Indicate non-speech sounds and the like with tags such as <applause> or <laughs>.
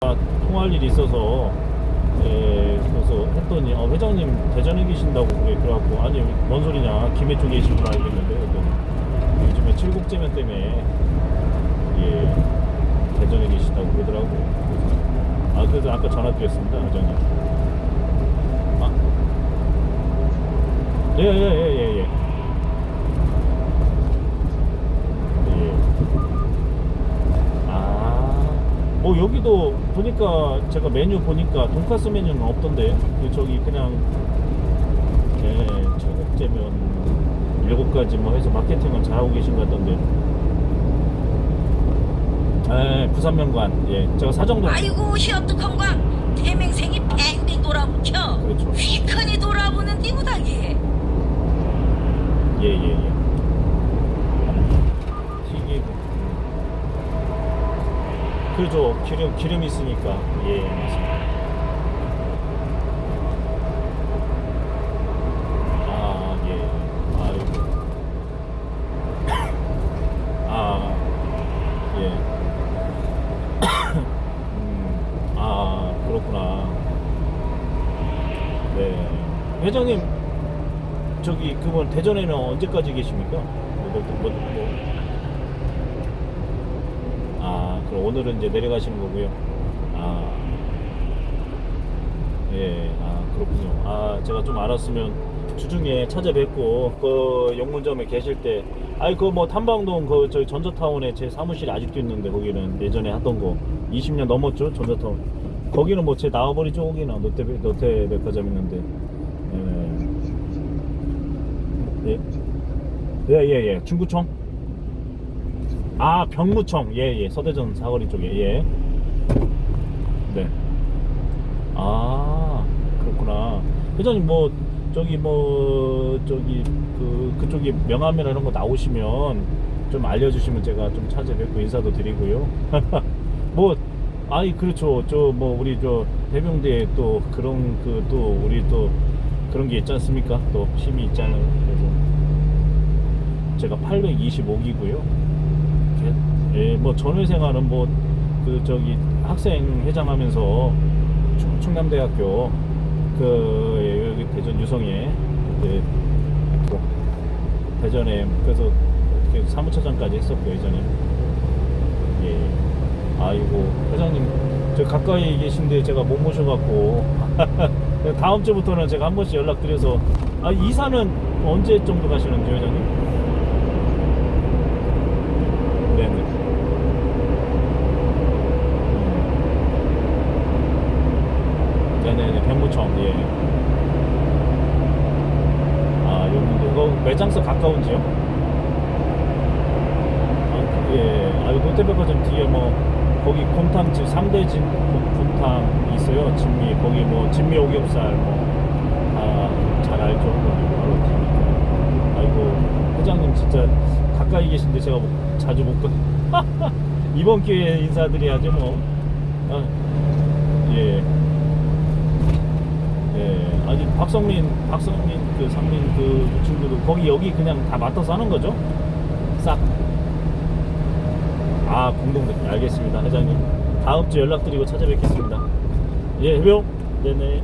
통화할 일이 있어서 예, 그래서 했더니 어, 회장님 대전에 계신다고 그래 그래갖고 아니 뭔 소리냐 김해 쪽에 계신 줄 알겠는데 그랬더니 요즘에 칠곡제면 때문에 예 대전에 계시다고 그러더라고 그래서, 아 그래서 아까 전화 드렸습니다 회장님 아 예 예 예예예 예, 예. 예. 아, 뭐 여기도 보니까 제가 메뉴 보니까 돈가스 메뉴는 없던데 그 저기 그냥 예, 청국제면 일곱 가지 뭐 해서 마케팅은 잘하고 계신 것 같던데. 예, 부산면관. 예, 제가 사정동. 아이고 시어떡한광 태맹생이 배우게 돌아붙여 그렇죠. 휘큰이 돌아보는 띠부닥이 예, 예, 예. 튀기고. 그렇죠. 기름 기름 있으니까. 예, 맞습니다. 아, 예. 아, 예. 음, 아. 네. 회장님, 저기, 그분 대전에는 언제까지 계십니까? 뭐, 뭐, 뭐, 뭐. 아, 그럼 오늘은 이제 내려가시는 거고요. 아, 예, 아, 그렇군요. 아, 제가 좀 알았으면 주중에 찾아뵙고, 그 영문점에 계실 때, 아이, 그 뭐 탐방동 그 저희 전자타운에 제 사무실이 아직도 있는데, 거기는 예전에 하던 거, 20년 넘었죠, 전자타운. 거기는 뭐 제 나와버리 쪽이나 롯데, 롯데 백화점 있는데, 예. 예, 예, 예, 예. 중구청? 아, 병무청. 예, 예. 서대전 사거리 쪽에, 예. 네. 아, 그렇구나. 회장님, 뭐, 저기, 뭐, 저기, 그, 그쪽이 명함이나 이런 거 나오시면 좀 알려주시면 제가 좀 찾아뵙고 인사도 드리고요. <laughs> 뭐, 아이, 그렇죠. 저, 뭐, 우리 저, 대병대에 또 그런 그, 또, 우리 또 그런 게 있지 않습니까? 또 힘이 있잖아요. 그래서 제가 825기고요. 예, 뭐 전회생활은 뭐 그 저기 학생 회장하면서 충- 충남대학교 그 예, 여기 대전 유성에 그때 또 대전에 그래서 사무처장까지 했었고 예전에 예 아이고 회장님 저 가까이 계신데 제가 못 모셔갖고 <laughs> 다음 주부터는 제가 한 번씩 연락드려서 아 이사는 언제 정도 가시는지 회장님? 네네. 음. 병무청, 예. 아, 용문도, 그거 매장서 가까운지요? 아, 예. 아, 이 롯데백화점 뒤에 뭐, 거기 곰탕집, 3대진 곰탕 있어요. 진미, 거기 뭐, 진미 오겹살, 뭐, 아, 잘 알죠. 거기 바로. 아이고, 회장님 진짜 가까이 계신데 제가 뭐 자주 못 가. <laughs> 이번 기회에 인사드려야죠, 뭐. 아, 예. 예. 아니, 박성민, 박성민, 그, 상민 그 친구도 거기, 여기 그냥 다 맡아서 하는 거죠? 싹. 아, 공동대표. 알겠습니다, 회장님. 다음 주 연락드리고 찾아뵙겠습니다. 예, 해병. 네네.